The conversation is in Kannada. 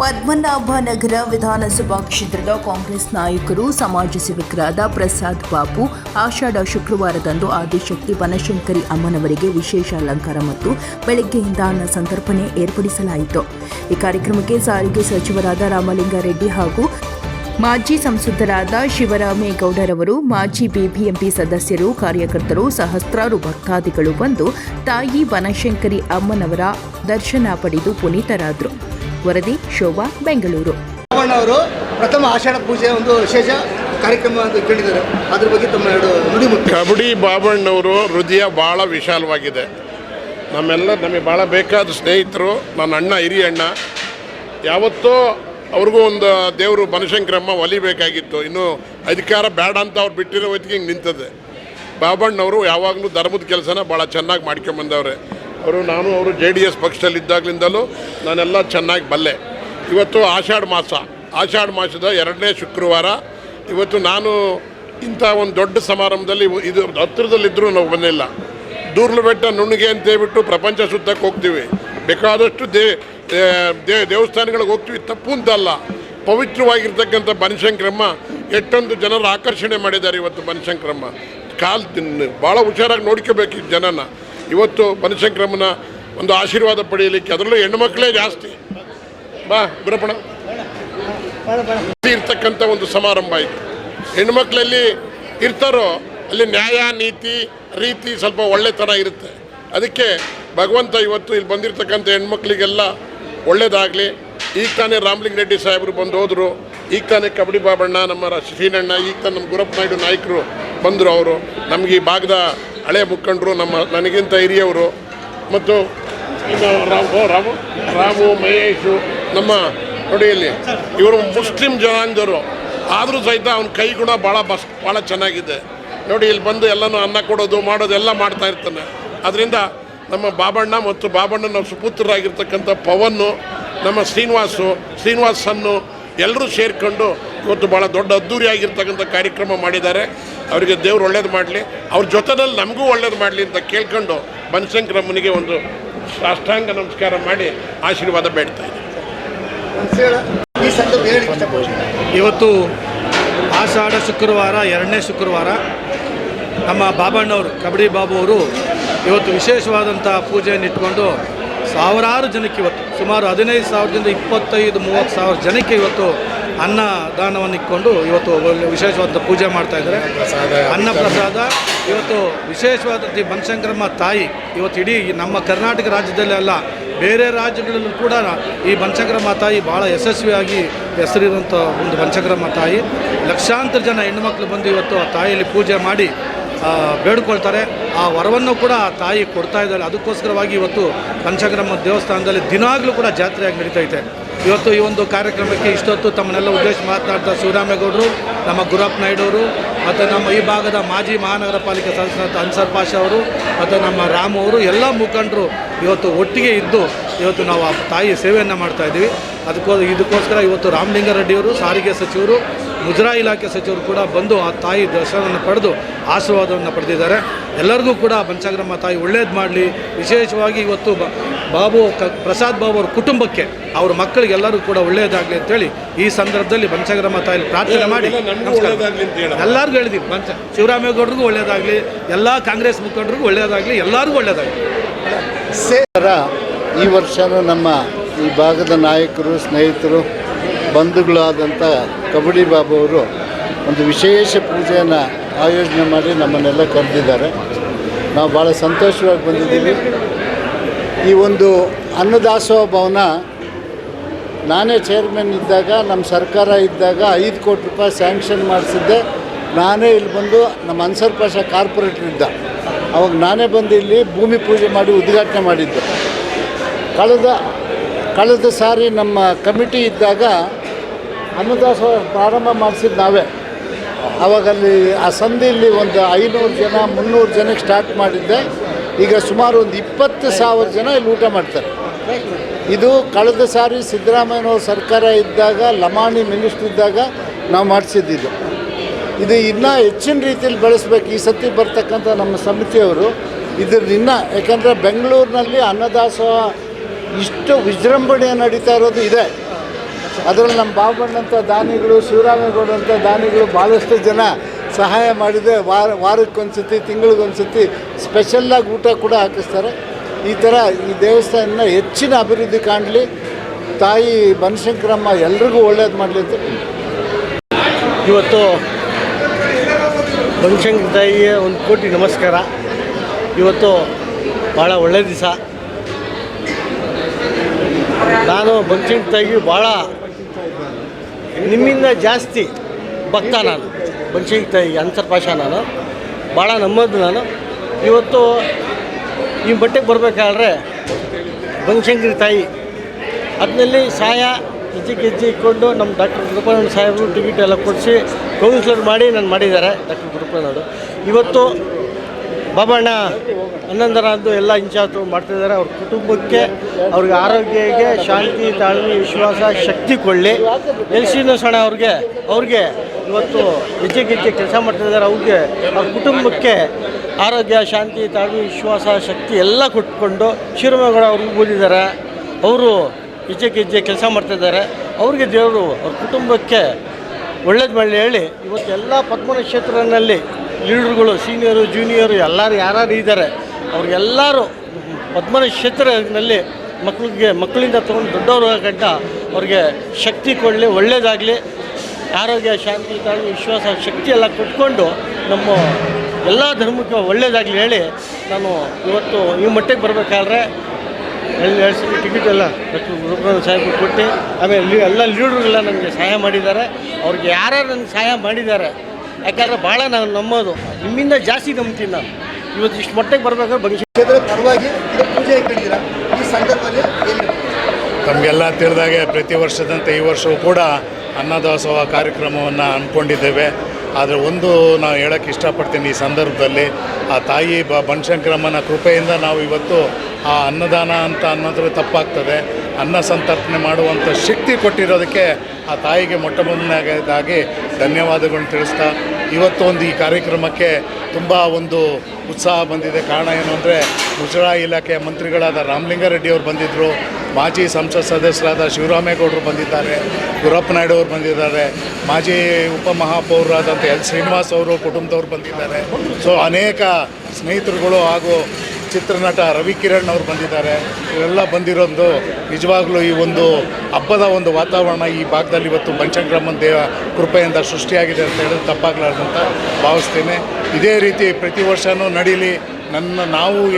ಪದ್ಮನಾಭನಗರ ವಿಧಾನಸಭಾ ಕ್ಷೇತ್ರದ ಕಾಂಗ್ರೆಸ್ ನಾಯಕರು, ಸಮಾಜ ಸೇವಕರಾದ ಪ್ರಸಾದ್ ಬಾಬು, ಆಷಾಢ ಶುಕ್ರವಾರದಂದು ಆದಿಶಕ್ತಿ ಬನಶಂಕರಿ ಅಮ್ಮನವರಿಗೆ ವಿಶೇಷ ಅಲಂಕಾರ ಮತ್ತು ಬೆಳಗ್ಗೆಯಿಂದ ಅನ್ನ ಸಂತರ್ಪಣೆ ಏರ್ಪಡಿಸಲಾಯಿತು. ಈ ಕಾರ್ಯಕ್ರಮಕ್ಕೆ ಸಾರಿಗೆ ಸಚಿವರಾದ ರಾಮಲಿಂಗಾರೆಡ್ಡಿ ಹಾಗೂ ಮಾಜಿ ಸಂಸದರಾದ ಶಿವರಾಮೇಗೌಡರವರು, ಮಾಜಿ ಬಿಬಿಎಂಪಿ ಸದಸ್ಯರು, ಕಾರ್ಯಕರ್ತರು, ಸಹಸ್ರಾರು ಭಕ್ತಾದಿಗಳು ಬಂದು ತಾಯಿ ಬನಶಂಕರಿ ಅಮ್ಮನವರ ದರ್ಶನ ಪಡೆದು ಪುನೀತರಾದರು. ವರದಿ ಶೋಭಾ ಬೆಂಗಳೂರು. ಅವರು ಪ್ರಥಮ ಆಷಾಢ ಪೂಜೆ ಒಂದು ವಿಶೇಷ ಕಾರ್ಯಕ್ರಮ ಅಂತ ಕೇಳಿದ್ದಾರೆ. ಅದ್ರ ಬಗ್ಗೆ ತಮ್ಮ ಎರಡು ನುಡಿ ಕಬಡ್ಡಿ ಬಾಬಣ್ಣವರು ಹೃದಯ ಭಾಳ ವಿಶಾಲವಾಗಿದೆ. ನಮ್ಮೆಲ್ಲ ನಮಗೆ ಭಾಳ ಬೇಕಾದ ಸ್ನೇಹಿತರು ನನ್ನ ಅಣ್ಣ ಹಿರಿಯ ಅಣ್ಣ. ಯಾವತ್ತೋ ಅವ್ರಿಗೂ ಒಂದು ದೇವರು ಬನಶಂಕರಮ್ಮ ಒಲಿಬೇಕಾಗಿತ್ತು. ಇನ್ನು ಅಧಿಕಾರ ಬೇಡ ಅಂತ ಅವ್ರು ಬಿಟ್ಟಿರೋ ಹೊತ್ತಿಗೆ ಹಿಂಗೆ ನಿಂತದೆ. ಬಾಬಣ್ಣವರು ಯಾವಾಗಲೂ ಧರ್ಮದ ಕೆಲಸನ ಭಾಳ ಚೆನ್ನಾಗಿ ಮಾಡ್ಕೊಂಬಂದವ್ರೆ ಅವರು, ನಾನು ಅವರು ಜೆ ಡಿ ಎಸ್ ಪಕ್ಷದಲ್ಲಿದ್ದಾಗಲಿಂದಲೂ ನಾನೆಲ್ಲ ಚೆನ್ನಾಗಿ ಬಲ್ಲೆ. ಇವತ್ತು ಆಷಾಢ ಮಾಸ. ಆಷಾಢ ಮಾಸದ ಎರಡನೇ ಶುಕ್ರವಾರ. ಇವತ್ತು ನಾನು ಇಂಥ ಒಂದು ದೊಡ್ಡ ಸಮಾರಂಭದಲ್ಲಿ ಇದು ಹತ್ತಿರದಲ್ಲಿದ್ದರೂ ನಾವು ಬಂದಿಲ್ಲ. ದೂರ್ಲು ಬೆಟ್ಟ ನುಣ್ಣಿಗೆ ಅಂತ ಹೇಳ್ಬಿಟ್ಟು ಪ್ರಪಂಚ ಸುತ್ತಕ್ಕೆ ಹೋಗ್ತೀವಿ. ಬೇಕಾದಷ್ಟು ದೇ ದೇವಸ್ಥಾನಗಳಿಗೆ ಹೋಗ್ತೀವಿ. ತಪ್ಪು ಅಂತಲ್ಲ ಪವಿತ್ರವಾಗಿರ್ತಕ್ಕಂಥ ಬನಶಂಕ್ರಮ್ಮ ಎಷ್ಟೊಂದು ಜನರು ಆಕರ್ಷಣೆ ಮಾಡಿದ್ದಾರೆ ಇವತ್ತು ಬನಶಂಕ್ರಮ್ಮ. ಕಾಲ್ ಭಾಳ ಹುಷಾರಾಗಿ ನೋಡ್ಕೋಬೇಕು ಈ ಜನನ. ಇವತ್ತು ಬನಶಂಕರಮ್ಮನ ಒಂದು ಆಶೀರ್ವಾದ ಪಡೆಯಲಿಕ್ಕೆ ಅದರಲ್ಲೂ ಹೆಣ್ಮಕ್ಳೇ ಜಾಸ್ತಿ. ಬಾ ಗುರಪ್ಪಣ ಇರ್ತಕ್ಕಂಥ ಒಂದು ಸಮಾರಂಭ ಇದು ಹೆಣ್ಮಕ್ಳಲ್ಲಿ ಇರ್ತಾರೋ, ಅಲ್ಲಿ ನ್ಯಾಯ, ನೀತಿ, ರೀತಿ ಸ್ವಲ್ಪ ಒಳ್ಳೆತನ ಇರುತ್ತೆ. ಅದಕ್ಕೆ ಭಗವಂತ ಇವತ್ತು ಇಲ್ಲಿ ಬಂದಿರತಕ್ಕಂಥ ಹೆಣ್ಮಕ್ಳಿಗೆಲ್ಲ ಒಳ್ಳೇದಾಗಲಿ. ಈಗ ತಾನೇ ರಾಮಲಿಂಗ ರೆಡ್ಡಿ ಸಾಹೇಬರು ಬಂದು ಹೋದರು. ಈಗ ತಾನೇ ಕಬಡ್ಡಿ ಬಾಬಣ್ಣ, ನಮ್ಮ ಶ್ರೀನಣ್ಣ, ಈಗ ತಾನೇ ನಮ್ಮ ಗುರಪ್ಪ ನಾಯ್ಡು ನಾಯಕರು ಬಂದರು ಅವರು. ನಮಗೆ ಈ ಭಾಗದ ಹಳೆ ಮುಖಂಡರು, ನಮ್ಮ ನನಗಿಂತ ಹಿರಿಯವರು ಮತ್ತು ಇನ್ನು ರಾಮ್ ರಾಮು ರಾಮು, ಮಹೇಶು, ನಮ್ಮ ನೋಡಿಯಲ್ಲಿ ಇವರು ಮುಸ್ಲಿಂ ಜನಾಂಗದವರು. ಆದರೂ ಸಹಿತ ಅವನ ಕೈ ಕೂಡ ಭಾಳ ಬಸ್ ಭಾಳ ಚೆನ್ನಾಗಿದೆ. ನೋಡಿ, ಇಲ್ಲಿ ಬಂದು ಎಲ್ಲನೂ ಅನ್ನ ಕೊಡೋದು, ಮಾಡೋದು, ಎಲ್ಲ ಮಾಡ್ತಾ ಇರ್ತಾನೆ. ಅದರಿಂದ ನಮ್ಮ ಬಾಬಣ್ಣ ಮತ್ತು ಬಾಬಣ್ಣನ ಸುಪುತ್ರರಾಗಿರ್ತಕ್ಕಂಥ ಪವನ್ನು, ನಮ್ಮ ಶ್ರೀನಿವಾಸು ಶ್ರೀನಿವಾಸನ್ನು ಎಲ್ಲರೂ ಸೇರಿಕೊಂಡು ಇವತ್ತು ಭಾಳ ದೊಡ್ಡ ಅದ್ದೂರಿಯಾಗಿರ್ತಕ್ಕಂಥ ಕಾರ್ಯಕ್ರಮ ಮಾಡಿದ್ದಾರೆ. ಅವರಿಗೆ ದೇವ್ರು ಒಳ್ಳೇದು ಮಾಡಲಿ, ಅವ್ರ ಜೊತೆನಲ್ಲಿ ನಮಗೂ ಒಳ್ಳೇದು ಮಾಡಲಿ ಅಂತ ಕೇಳ್ಕೊಂಡು ಬನಶಂಕರಮ್ಮನಿಗೆ ಒಂದು ಸಾಷ್ಟಾಂಗ ನಮಸ್ಕಾರ ಮಾಡಿ ಆಶೀರ್ವಾದ ಬೇಡ್ತಾ ಇದ್ದೀನಿ. ಇವತ್ತು ಆಷಾಢ ಶುಕ್ರವಾರ, ಎರಡನೇ ಶುಕ್ರವಾರ ನಮ್ಮ ಬಾಬಣ್ಣವರು, ಕಬಡ್ಡಿ ಬಾಬು ಅವರು ಇವತ್ತು ವಿಶೇಷವಾದಂಥ ಪೂಜೆಯನ್ನು ಇಟ್ಕೊಂಡು ಸಾವಿರಾರು ಜನಕ್ಕೆ ಇವತ್ತು, ಸುಮಾರು ಹದಿನೈದು ಸಾವಿರದಿಂದ ಇಪ್ಪತ್ತೈದು, ಮೂವತ್ತು ಸಾವಿರ ಜನಕ್ಕೆ ಇವತ್ತು ಅನ್ನದಾನವನ್ನು ಇಟ್ಕೊಂಡು ಇವತ್ತು ವಿಶೇಷವಾದ ಪೂಜೆ ಮಾಡ್ತಾ ಇದ್ದಾರೆ. ಅನ್ನ ಪ್ರಸಾದ ಇವತ್ತು ವಿಶೇಷವಾದ ಈ ಬನಶಂಕರಮ್ಮ ತಾಯಿ ಇವತ್ತು ಇಡೀ ನಮ್ಮ ಕರ್ನಾಟಕ ರಾಜ್ಯದಲ್ಲೇ ಅಲ್ಲ ಬೇರೆ ರಾಜ್ಯಗಳಲ್ಲೂ ಕೂಡ ಈ ಬನಶಂಕರಮ್ಮ ತಾಯಿ ಭಾಳ ಯಶಸ್ವಿಯಾಗಿ ಹೆಸರಿರುವಂಥ ಒಂದು ಬನಶಂಕರಮ್ಮ ತಾಯಿ. ಲಕ್ಷಾಂತರ ಜನ ಹೆಣ್ಣುಮಕ್ಳು ಬಂದು ಇವತ್ತು ಆ ತಾಯಿಯಲ್ಲಿ ಪೂಜೆ ಮಾಡಿ ಬೇಡ್ಕೊಳ್ತಾರೆ. ಆ ವರವನ್ನು ಕೂಡ ಆ ತಾಯಿ ಕೊಡ್ತಾ ಇದ್ದಾರೆ ಅದಕ್ಕೋಸ್ಕರವಾಗಿ ಇವತ್ತು ಪಂಚಗ್ರಮ ದೇವಸ್ಥಾನದಲ್ಲಿ ದಿನಾಗಲೂ ಕೂಡ ಜಾತ್ರೆಯಾಗಿ ನಡೀತೈತೆ. ಇವತ್ತು ಈ ಒಂದು ಕಾರ್ಯಕ್ರಮಕ್ಕೆ ಇಷ್ಟೊತ್ತು ತಮ್ಮನ್ನೆಲ್ಲ ಉದ್ದೇಶ ಮಾತನಾಡ್ತಾ ಶಿವರಾಮೇಗೌಡರು, ನಮ್ಮ ಗುರಪ್ಪ ನಾಯ್ಡು ಅವರು ಮತ್ತು ನಮ್ಮ ಈ ಭಾಗದ ಮಾಜಿ ಮಹಾನಗರ ಪಾಲಿಕೆ ಸದಸ್ಯರಾದ ಅನ್ಸರ್ ಪಾಷ ಅವರು, ಮತ್ತು ನಮ್ಮ ರಾಮ್ ಅವರು, ಎಲ್ಲ ಮುಖಂಡರು ಇವತ್ತು ಒಟ್ಟಿಗೆ ಇದ್ದು ಇವತ್ತು ನಾವು ಆ ತಾಯಿ ಸೇವೆಯನ್ನು ಮಾಡ್ತಾ ಇದ್ದೀವಿ. ಅದಕ್ಕೋ ಇದಕ್ಕೋಸ್ಕರ ಇವತ್ತು ರಾಮಲಿಂಗಾರೆಡ್ಡಿಯವರು, ಸಾರಿಗೆ ಸಚಿವರು ಮುಜರಾಯಿ ಇಲಾಖೆ ಸಚಿವರು ಕೂಡ ಬಂದು ಆ ತಾಯಿ ದರ್ಶನವನ್ನು ಪಡೆದು ಆಶೀರ್ವಾದವನ್ನು ಪಡೆದಿದ್ದಾರೆ. ಎಲ್ಲರಿಗೂ ಕೂಡ ಪಂಚಾಗ್ರಮ್ಮ ತಾಯಿ ಒಳ್ಳೇದು ಮಾಡಲಿ. ವಿಶೇಷವಾಗಿ ಇವತ್ತು ಬ- ಬಾಬು ಕ ಪ್ರಸಾದ್ ಬಾಬು ಅವ್ರ ಕುಟುಂಬಕ್ಕೆ ಅವ್ರ ಮಕ್ಕಳಿಗೆಲ್ಲರಿಗೂ ಕೂಡ ಒಳ್ಳೆಯದಾಗಲಿ ಅಂತೇಳಿ ಈ ಸಂದರ್ಭದಲ್ಲಿ ಪಂಚಾಗ್ರಮ್ಮ ತಾಯಿ ಪ್ರಾರ್ಥನೆ ಮಾಡಿ. ಎಲ್ಲರಿಗೂ ಹೇಳಿದೀವಿ. ಪಂಚ ಶಿವರಾಮೇಗೌಡರಿಗೂ ಒಳ್ಳೆಯದಾಗಲಿ ಎಲ್ಲ ಕಾಂಗ್ರೆಸ್ ಮುಖಂಡರಿಗೂ ಒಳ್ಳೆಯದಾಗಲಿ ಎಲ್ಲರಿಗೂ ಒಳ್ಳೆಯದಾಗಲಿ ಸೇರ ಈ ವರ್ಷ ನಮ್ಮ ಈ ಭಾಗದ ನಾಯಕರು ಸ್ನೇಹಿತರು ಬಂಧುಗಳಾದಂಥ ಕಬಡ್ಡಿ ಬಾಬು ಅವರು ಒಂದು ವಿಶೇಷ ಪೂಜೆಯನ್ನು ಆಯೋಜನೆ ಮಾಡಿ ನಮ್ಮನ್ನೆಲ್ಲ ಕರೆದಿದ್ದಾರೆ. ನಾವು ಭಾಳ ಸಂತೋಷವಾಗಿ ಬಂದಿದ್ದೀವಿ. ಈ ಒಂದು ಅನ್ನದಾಸೋಹ ಭವನ ನಾನೇ ಚೇರ್ಮನ್ ಇದ್ದಾಗ, ನಮ್ಮ ಸರ್ಕಾರ ಇದ್ದಾಗ ಐದು ಕೋಟಿ ರೂಪಾಯಿ ಸ್ಯಾಂಕ್ಷನ್ ಮಾಡಿಸಿದ್ದೆ. ನಾನೇ ಇಲ್ಲಿ ಬಂದು ನಮ್ಮ ಅನ್ಸರ್ ಪಾಷ ಕಾರ್ಪೊರೇಟರ್ ಇದ್ದ. ಅವಾಗ ನಾನೇ ಬಂದು ಇಲ್ಲಿ ಭೂಮಿ ಪೂಜೆ ಮಾಡಿ ಉದ್ಘಾಟನೆ ಮಾಡಿದ್ದೆ. ಕಳೆದ ಕಳೆದ ಸಾರಿ ನಮ್ಮ ಕಮಿಟಿ ಇದ್ದಾಗ ಅನ್ನದಾಸೋಹ ಪ್ರಾರಂಭ ಮಾಡಿಸಿದ್ದು ನಾವೇ. ಆವಾಗಲ್ಲಿ ಆ ಸಂಧಿಯಲ್ಲಿ ಒಂದು ಐನೂರು ಜನ, ಮುನ್ನೂರು ಜನಕ್ಕೆ ಸ್ಟಾರ್ಟ್ ಮಾಡಿದ್ದೆ. ಈಗ ಸುಮಾರು ಒಂದು ಇಪ್ಪತ್ತು ಸಾವಿರ ಜನ ಇಲ್ಲಿ ಊಟ ಮಾಡ್ತಾರೆ. ಇದು ಕಳೆದ ಸಾರಿ ಸಿದ್ದರಾಮಯ್ಯನವ್ರ ಸರ್ಕಾರ ಇದ್ದಾಗ, ಲಮಾಣಿ ಮಿನಿಸ್ಟ್ರ್ ಇದ್ದಾಗ ನಾವು ಮಾಡಿಸಿದ್ದಿದ್ದು. ಇದು ಇನ್ನೂ ಹೆಚ್ಚಿನ ರೀತಿಯಲ್ಲಿ ಬೆಳೆಸ್ಬೇಕು. ಈ ಸತಿ ಬರ್ತಕ್ಕಂಥ ನಮ್ಮ ಸಮಿತಿಯವರು ಇದ್ರ ಇನ್ನ, ಯಾಕಂದರೆ ಬೆಂಗಳೂರಿನಲ್ಲಿ ಅನ್ನದಾಸೋಹ ಇಷ್ಟು ವಿಜೃಂಭಣೆ ನಡೀತಾ ಇರೋದು ಇದೆ. ಅದರಲ್ಲಿ ನಮ್ಮ ಬಾಬಣ್ಣಂಥ ದಾನಿಗಳು ಶಿವರಾಮೇಗೌಡಂಥ ದಾನಿಗಳು ಭಾಳಷ್ಟು ಜನ ಸಹಾಯ ಮಾಡಿದೆ ವಾರ, ವಾರಕ್ಕೊಂದ್ಸತಿ, ತಿಂಗಳಿಗೊಂದ್ಸತಿ ಸ್ಪೆಷಲ್ಲಾಗಿ ಊಟ ಕೂಡ ಹಾಕಿಸ್ತಾರೆ. ಈ ಥರ ಈ ದೇವಸ್ಥಾನ ಹೆಚ್ಚಿನ ಅಭಿವೃದ್ಧಿ ಕಾಣಲಿ. ತಾಯಿ ಬನಶಂಕರಮ್ಮ ಎಲ್ರಿಗೂ ಒಳ್ಳೇದು ಮಾಡಲಿ ಅಂತ. ಇವತ್ತು ಬನಶಂಕರ ತಾಯಿಗೆ ಒಂದು ಕೋಟಿ ನಮಸ್ಕಾರ. ಇವತ್ತು ಭಾಳ ಒಳ್ಳೆಯ ದಿವಸ. ನಾನು ಬನಶಂಕರ ತಾಯಿಗೆ ಭಾಳ ನಿಮ್ಮಿಂದ ಜಾಸ್ತಿ ಭಕ್ತ ನಾನು. ಮನ್ಸಿನ ತಾಯಿ ಅಂತರ್ಪಾಶ ನಾನು. ಭಾಳ ನಂಬೋದು ನಾನು. ಇವತ್ತು ಈ ಬಟ್ಟೆಗೆ ಬರಬೇಕಾದ್ರೆ ಬನಶಂಕರಿ ತಾಯಿ. ಅದರಲ್ಲಿ ಸಹಾಯ ಹೆಜ್ಜೆ ಹೆಜ್ಜೆ ಇಟ್ಕೊಂಡು ನಮ್ಮ ಡಾಕ್ಟರ್ ಗುರುಪಾನಂದ ಸಾಹೇಬರು ಟಿಕೆಟ್ ಎಲ್ಲ ಕೊಡಿಸಿ ಕೌನ್ಸಿಲರ್ ಮಾಡಿ ನಾನು ಮಾಡಿದ್ದಾರೆ ಡಾಕ್ಟರ್ ಗುರುಪಾನಂದರು ಇವತ್ತು ಬಾಬಣ್ಣ ಹನ್ನೊಂದರ ಅಂದು ಎಲ್ಲ ಇನ್ಚಾರ್ಜ್ ಮಾಡ್ತಿದ್ದಾರೆ. ಅವ್ರ ಕುಟುಂಬಕ್ಕೆ, ಅವ್ರಿಗೆ ಆರೋಗ್ಯಕ್ಕೆ ಶಾಂತಿ, ತಾಳ್ಮೆ, ವಿಶ್ವಾಸ, ಶಕ್ತಿ ಕೊಳ್ಳಿ ಎಲ್ ಸಣ್ಣ ಅವ್ರಿಗೆ ಅವ್ರಿಗೆ ಇವತ್ತು ಹೆಜ್ಜೆ ಗೆಜ್ಜೆ ಕೆಲಸ ಮಾಡ್ತಿದ್ದಾರೆ. ಅವ್ರಿಗೆ ಅವ್ರ ಕುಟುಂಬಕ್ಕೆ ಆರೋಗ್ಯ, ಶಾಂತಿ, ತಾಳ್ಮೆ, ವಿಶ್ವಾಸ, ಶಕ್ತಿ ಎಲ್ಲ ಕೊಟ್ಕೊಂಡು ಶಿವರಾಮೇಗೌಡ ಅವ್ರಿಗೆ ಓದಿದ್ದಾರೆ ಅವರು ಹೆಜ್ಜೆ ಗೆಜ್ಜೆ ಕೆಲಸ ಮಾಡ್ತಿದ್ದಾರೆ. ಅವ್ರಿಗೆ ದೇವರು ಅವ್ರ ಕುಟುಂಬಕ್ಕೆ ಒಳ್ಳೇದು ಮಾಡಲಿ ಹೇಳಿ. ಇವತ್ತು ಎಲ್ಲ ಪದ್ಮನಕ್ಷತ್ರನಲ್ಲಿ ಲೀಡರ್ಗಳು, ಸೀನಿಯರು, ಜೂನಿಯರು ಎಲ್ಲರೂ ಯಾರು ಇದ್ದಾರೆ ಅವ್ರಿಗೆಲ್ಲರೂ ಪದ್ಮನಕ್ಷತ್ರನಲ್ಲಿ ಮಕ್ಕಳಿಗೆ ಮಕ್ಕಳಿಂದ ತೊಗೊಂಡು ದೊಡ್ಡವ್ರ ಗಂಟ ಅವ್ರಿಗೆ ಶಕ್ತಿ ಕೊಡಲಿ, ಒಳ್ಳೇದಾಗಲಿ. ಆರೋಗ್ಯ, ಶಾಂತಿ ವಿಶ್ವಾಸ, ಶಕ್ತಿ ಎಲ್ಲ ಕೊಟ್ಕೊಂಡು ನಮ್ಮ ಎಲ್ಲ ಧರ್ಮಕ್ಕೆ ಒಳ್ಳೇದಾಗಲಿ ಹೇಳಿ ನಾನು ಇವತ್ತು ಈ ಮಟ್ಟಿಗೆ ಬರಬೇಕಾದ್ರೆ ಎಲ್ಲಿ ಎರಡು ಸಲ ಟಿಕೆಟ್ ಎಲ್ಲ ಡಾಕ್ಟರ್ ಗುರುಪ್ರಸಾದ್ ಸಾಹೇಬ್ರು ಕೊಟ್ಟು, ಆಮೇಲೆ ಎಲ್ಲ ಲೀಡ್ರುಗಳೆಲ್ಲ ನನಗೆ ಸಹಾಯ ಮಾಡಿದ್ದಾರೆ. ಅವ್ರಿಗೆ ಯಾರ್ಯಾರು ನನಗೆ ಸಹಾಯ ಮಾಡಿದ್ದಾರೆ, ಯಾಕಂದರೆ ಭಾಳ ನಾನು ನಂಬೋದು ನಿಮ್ಮಿಂದ ಜಾಸ್ತಿ ನಂಬ್ತೀನಿ ನಾನು. ಇವತ್ತು ಇಷ್ಟು ಮಟ್ಟಿಗೆ ಬರ್ಬೇಕಾದ್ರೆ ಭವಿಷ್ಯ ಕ್ಷೇತ್ರ ಪರವಾಗಿ ಇದು ಪೂಜೆ ಈ ಸಂದರ್ಭದಲ್ಲಿ ತಮಗೆಲ್ಲ ತಿಳಿದಾಗೆ ಪ್ರತಿ ವರ್ಷದಂತೆ ಈ ವರ್ಷವೂ ಕೂಡ ಅನ್ನದಾಸೋಹ ಕಾರ್ಯಕ್ರಮವನ್ನು ಅಂದ್ಕೊಂಡಿದ್ದೇವೆ ಆದರೆ ಒಂದು ನಾವು ಹೇಳೋಕ್ಕೆ ಇಷ್ಟಪಡ್ತೀನಿ ಈ ಸಂದರ್ಭದಲ್ಲಿ ಆ ತಾಯಿ ಬ ಬನಶಂಕರಮ್ಮನ ಕೃಪೆಯಿಂದ ನಾವು ಇವತ್ತು ಆ ಅನ್ನದಾನ ಅಂತ ಅನ್ನೋದ್ರೆ ತಪ್ಪಾಗ್ತದೆ. ಅನ್ನ ಸಂತರ್ಪಣೆ ಮಾಡುವಂಥ ಶಕ್ತಿ ಕೊಟ್ಟಿರೋದಕ್ಕೆ ಆ ತಾಯಿಗೆ ಮೊಟ್ಟ ಮೊದಲನೇದಾಗಿ ಧನ್ಯವಾದಗಳನ್ನ ತಿಳಿಸ್ತಾ ಇವತ್ತು ಒಂದು ಈ ಕಾರ್ಯಕ್ರಮಕ್ಕೆ ತುಂಬ ಒಂದು ಉತ್ಸಾಹ ಬಂದಿದೆ. ಕಾರಣ ಏನು ಅಂದರೆ ಮುಜರಾಯಿ ಇಲಾಖೆಯ ಮಂತ್ರಿಗಳಾದ ರಾಮಲಿಂಗಾರೆಡ್ಡಿ ಅವರು ಬಂದಿದ್ದರು ಮಾಜಿ ಸಂಸತ್ ಸದಸ್ಯರಾದ ಶಿವರಾಮೇಗೌಡರು ಬಂದಿದ್ದಾರೆ, ಗುರಪ್ಪ ನಾಯ್ಡು ಅವರು ಬಂದಿದ್ದಾರೆ, ಮಾಜಿ ಉಪಮಹಾಪೌರರಾದಂಥ ಎಲ್ ಶ್ರೀನಿವಾಸ್ ಅವರು ಕುಟುಂಬದವರು ಬಂದಿದ್ದಾರೆ. ಸೊ ಅನೇಕ ಸ್ನೇಹಿತರುಗಳು ಹಾಗೂ ಚಿತ್ರನಟ ರವಿ ಕಿರಣ್ ಅವರು ಬಂದಿದ್ದಾರೆ. ಇವರೆಲ್ಲ ಬಂದಿರೋದು ನಿಜವಾಗ್ಲೂ ಈ ಒಂದು ಹಬ್ಬದ ಒಂದು ವಾತಾವರಣ ಈ ಭಾಗದಲ್ಲಿ ಇವತ್ತು ಬನಶಂಕರಮ್ಮನ ದೇವ ಕೃಪೆಯಿಂದ ಸೃಷ್ಟಿಯಾಗಿದೆ ಅಂತ ಹೇಳೋದು ತಪ್ಪಾಗಲಾರ್ದಂತ ಭಾವಿಸ್ತೇನೆ. ಇದೇ ರೀತಿ ಪ್ರತಿ ವರ್ಷವೂ ನಡೀಲಿ. ನನ್ನ ನಾವು